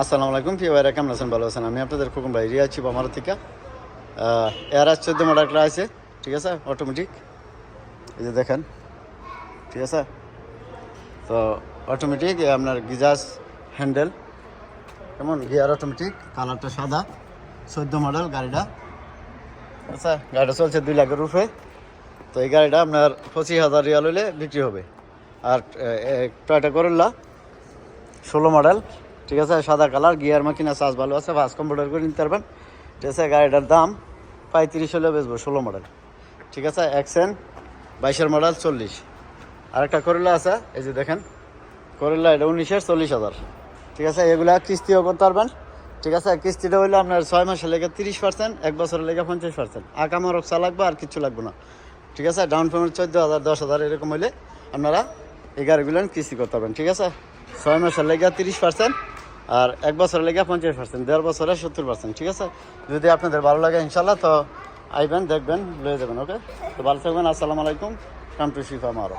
আসসালামু আলাইকুম প্রিয় ভাইরা, কেমন আছেন? ভালো আছেন? আমি আপনাদের খুকুম ভাই, রিয়া ছি আমার থেকে। এয়ার আস চোদ্দ মডেলটা আছে ঠিক আছে? অটোমেটিক এই যে দেখেন, ঠিক আছে? তো অটোমেটিক আপনার গিজাস হ্যান্ডেল কেমন? গিয়ার অটোমেটিক কালারটা সাদা। চোদ্দ মডেল গাড়িটা। আচ্ছা গাড়িটা চলছে দুই লাখের রুফে তো এই গাড়িটা আপনার পঁচিশ হাজার রিয়াল হলে বিক্রি হবে। আর টয়টা করল্লা ষোলো মডেল। ঠিক আছে, সাদা কালার, গিয়ার মাকিনা চার্জ ভালো আছে ফাস্ট কম্পিউটার করে নিতে পারবেন। ঠিক আছে, গাড়িটার দাম পঁয়ত্রিশ হলে বেচবো, ষোলো মডেল ঠিক আছে অ্যাকশন বাইশের মডেল চল্লিশ। আরেকটা করলা আছে, এই যে দেখেন করলা এটা উনিশের, চল্লিশ হাজার। ঠিক আছে, এগুলা কিস্তিও করতে পারবেন। ঠিক আছে, কিস্তিটা হইলে আপনার ছয় মাসের লেগে তিরিশ পার্সেন্ট এক বছরের লেগে পঞ্চাশ পার্সেন্ট আকামা রক্সা লাগবে, আর কিচ্ছু লাগবে না। ঠিক আছে ডাউন পেমেন্ট চোদ্দ হাজার, দশ হাজার এরকম হইলে আপনারা এই গাড়িগুলো কিস্তি করতে পারবেন। ঠিক আছে, ছয় মাসের লেগে তিরিশ পার্সেন্ট আর এক বছর লেগে পঞ্চাশ পার্সেন্ট দেড় বছরে সত্তর পার্সেন্ট ঠিক আছে? যদি আপনাদের ভালো লাগে ইনশাল্লাহ তো আইবেন, দেখবেন, লয়ে যাবেন, ওকে? তো ভালো থাকবেন, আসসালামু আলাইকুম, কাম টু শিফা মারো